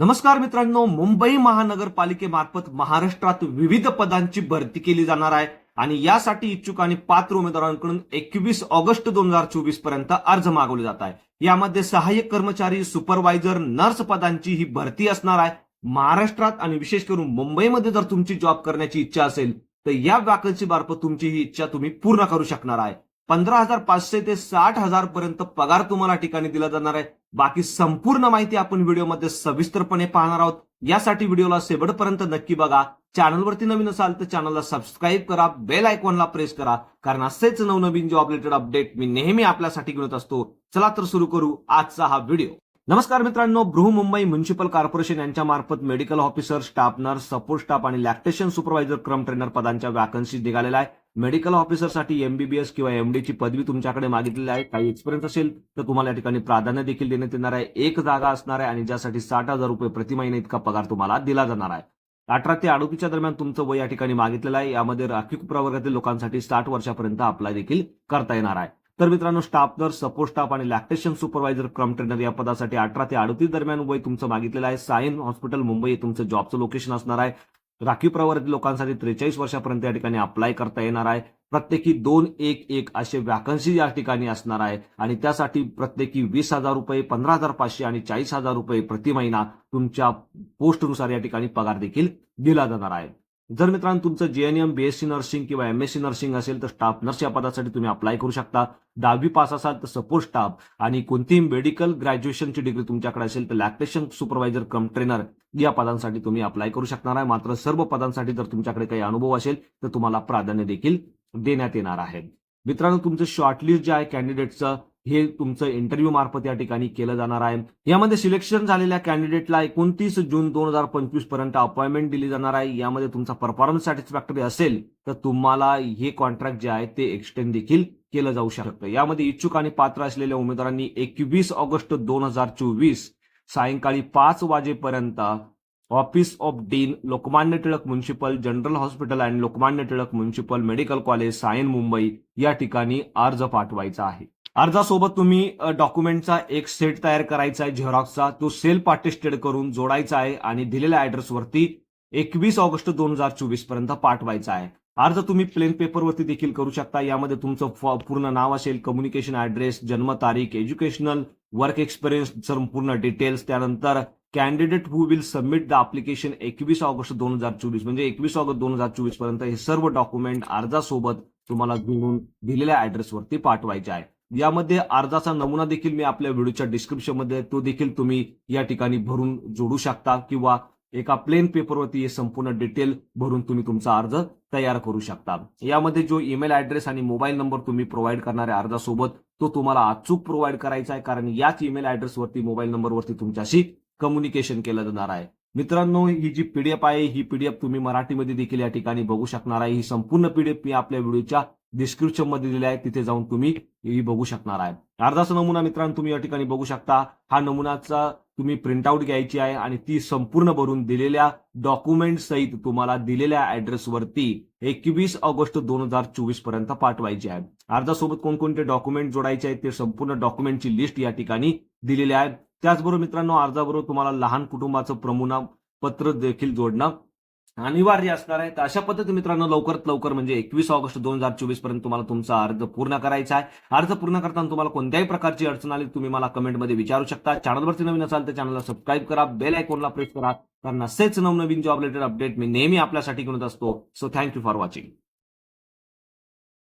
नमस्कार मित्रांनो मुंबई महानगरपालिकेमार्फत महाराष्ट्रात विविध पदांची भरती केली जाणार आहे आणि यासाठी इच्छुक आणि पात्र उमेदवारांकडून एकवीस ऑगस्ट दोन हजार चोवीसपर्यंत अर्ज मागवले जात आहे यामध्ये सहाय्यक कर्मचारी सुपरवायझर नर्स पदांची ही भरती असणार आहे. महाराष्ट्रात आणि विशेष करून मुंबईमध्ये जर तुमची जॉब करण्याची इच्छा असेल तर या वॅकन्सी मार्फत तुमची ही इच्छा तुम्ही पूर्ण करू शकणार आहे. पंधरा हजार पाचशे ते साठ हजार पर्यंत पगार तुम्हाला ठिकाणी दिला जाणार आहे. बाकी संपूर्ण माहिती आपण व्हिडिओमध्ये सविस्तरपणे पाहणार आहोत. यासाठी व्हिडिओला शेवटपर्यंत नक्की बघा. चॅनलवरती नवीन असाल तर चॅनलला सबस्क्राईब करा. बेल आयकॉनला प्रेस करा. कारण असेच नवनवीन जॉब रिलेटेड अपडेट मी नेहमी आपल्यासाठी घेऊन असतो. चला तर सुरू करू आजचा हा व्हिडिओ. नमस्कार मित्रांनो बृहमुंबई म्युन्सिपल कॉर्पोरेशन यांच्या मार्फत medical officer staff nurse support staff आणि लॅक्टेशन सुपरवायझर क्रम ट्रेनर पदांच्या वॅकन्सी निघालेल्या आहे मेडिकल ऑफिसरसाठी एमबीबीएस किंवा एमडी ची पदवी तुमच्याकडे मागितलेली आहे. काही एक्सपिरियन्स असेल तर तुम्हाला या ठिकाणी प्राधान्य देखील देण्यात येणार आहे. एक जागा असणार आहे आणि ज्यासाठी साठ हजार रुपये प्रति महिने इतका पगार तुम्हाला दिला जाणार आहे. अठरा ते अडोतीच्या दरम्यान तुमचं वय या ठिकाणी मागितलेलं आहे. यामध्ये राखीव प्रवर्गातील लोकांसाठी साठ वर्षापर्यंत अप्लाय देखील करता येणार आहे. तर मित्रांनो स्टाफ नर्स सपोर्ट स्टाफ आणि लॅक्टेशन सुपरवायझर क्रम ट्रेनर या पदासाठी अठरा ते अडतीस दरम्यान वय तुमचं मागितलेलं आहे. सायन हॉस्पिटल मुंबई तुमचं जॉबचं लोकेशन असणार आहे. राखीव प्रवर्ती लोकांसाठी त्रेचाळीस वर्षापर्यंत या ठिकाणी अप्लाय करता येणार आहे. प्रत्येकी दोन एक एक असे वॅकन्सी या ठिकाणी असणार आहे. आणि त्यासाठी प्रत्येकी वीस हजार रुपये पंधरा हजार पाचशे आणि चाळीस हजार रुपये प्रति महिना तुमच्या पोस्टनुसार या ठिकाणी पगार देखील दिला जाणार आहे. जर मित्रांनो तुमचं जेएनएम बीएससी नर्सिंग किंवा एम एस सी नर्सिंग असेल तर स्टाफ नर्स या पदासाठी तुम्ही अप्लाय करू शकता. दहावी पास असाल तर सपोर्ट स्टाफ आणि कोणतीही मेडिकल ग्रॅज्युएशनची डिग्री तुमच्याकडे असेल तर लॅक्टेशन सुपरवायझर कम ट्रेनर या पदांसाठी तुम्ही अप्लाय करू शकणार आहे. मात्र सर्व पदांसाठी जर तुमच्याकडे काही अनुभव असेल तर तुम्हाला प्राधान्य देखील देण्यात येणार आहे. मित्रांनो तुमचं शॉर्टलिस्ट जे आहे कॅन्डिडेटचं हे तुमचं इंटरव्ह्यू मार्फत या ठिकाणी केलं जाणार आहे. यामध्ये सिलेक्शन झालेल्या कॅन्डिडेटला एकोणतीस जून दोन हजार पंचवीसपर्यंत अपॉइंटमेंट दिली जाणार आहे. यामध्ये तुमचा परफॉर्मन्स सॅटिस्फॅक्टरी असेल तर तुम्हाला हे कॉन्ट्रॅक्ट जे आहे ते एक्सटेंड देखील केलं जाऊ शकतं. यामध्ये इच्छुक आणि पात्र असलेल्या उमेदवारांनी एकवीस ऑगस्ट दोन हजार चोवीस सायंकाळी पाच वाजेपर्यंत office of dean Lokmanya Tilak municipal general hospital and Lokmanya Tilak municipal medical college Sion Mumbai या ठिकाणी अर्ज पाठवायचा आहे. अर्जासोबत तुम्ही डॉक्युमेंटचा एक सेट तयार करायचा आहे झेरॉक्सचा तो सेल्फ अटेस्टेड करून जोडायचा आहे आणि दिलेल्या ऍड्रेसवरती एकवीस ऑगस्ट दोन हजार चोवीसपर्यंत पाठवायचा आहे. अर्ज तुम्ही प्लेन पेपरवरती देखील करू शकता. यामध्ये तुमचं पूर्ण नाव असेल कम्युनिकेशन ऍड्रेस जन्मतारीख एज्युकेशनल वर्क एक्सपिरियन्स संपूर्ण डिटेल्स त्यानंतर candidate who will submit the application एकवीस ऑगस्ट दोन हजार चोवीस म्हणजे एकवीस ऑगस्ट दोन हजार चोवीसपर्यंत हे सर्व डॉक्युमेंट अर्जासोबत तुम्हाला घेऊन दिलेल्या ऍड्रेसवरती पाठवायचे आहे. यामध्ये अर्जाचा नमुना देखील मी आपल्या व्हिडिओच्या डिस्क्रिप्शनमध्ये तो देखील तुम्ही या ठिकाणी भरून जोडू शकता किंवा एका प्लेन पेपरवरती हे संपूर्ण डिटेल भरून तुम्ही तुमचा अर्ज तयार करू शकता. यामध्ये जो ईमेल ऍड्रेस आणि मोबाईल नंबर तुम्ही प्रोव्हाइड करणाऱ्या अर्जासोबत तो तुम्हाला अचूक प्रोव्हाइड करायचा आहे. कारण याच ईमेल ऍड्रेसवरती मोबाईल नंबरवरती तुमच्याशी कम्युनिकेशन केलं जाणार आहे. मित्रांनो ही जी पीडीएफ आहे ही पीडीएफ तुम्ही मराठीमध्ये देखील या ठिकाणी बघू शकणार आहे. ही संपूर्ण पीडीएफ मी आपल्या व्हिडिओच्या डिस्क्रिप्शनमध्ये दिले आहे तिथे जाऊन तुम्ही ही बघू शकणार आहे. अर्धाचा नमुना मित्रांनो तुम्ही या ठिकाणी बघू शकता. हा नमुनाचा तुम्ही प्रिंटआउट घ्यायची आहे आणि ती संपूर्ण भरून दिलेल्या डॉक्युमेंट सहित तुम्हाला दिलेल्या ऍड्रेसवरती एकवीस ऑगस्ट दोन हजार चोवीसपर्यंत पाठवायची आहे. अर्जासोबत कोणकोणते डॉक्युमेंट जोडायचे आहेत ते संपूर्ण डॉक्युमेंटची लिस्ट या ठिकाणी दिलेली आहे. त्याचबरोबर मित्रांनो अर्जाबरोबर तुम्हाला लहान कुटुंबाचं प्रमुना पत्र देखील जोडणं अनिवार्य असणार आहे तर अशा पद्धतीने मित्रांनो लवकरात लवकर म्हणजे एकवीस ऑगस्ट दोन हजार चोवीसपर्यंत तुम्हाला तुमचा अर्ज पूर्ण करायचा आहे. अर्ज पूर्ण करताना तुम्हाला कोणत्याही प्रकारची अडचण आली तुम्ही मला कमेंटमध्ये विचारू शकता. चॅनलवरती नवीन असाल तर चॅनलला सबस्क्राईब करा. बेल आयकॉनला प्रेस करा. कारण असेच नवनवीन जॉब रिलेटेड अपडेट मी नेहमी आपल्यासाठी घेऊन असतो. So thank you for watching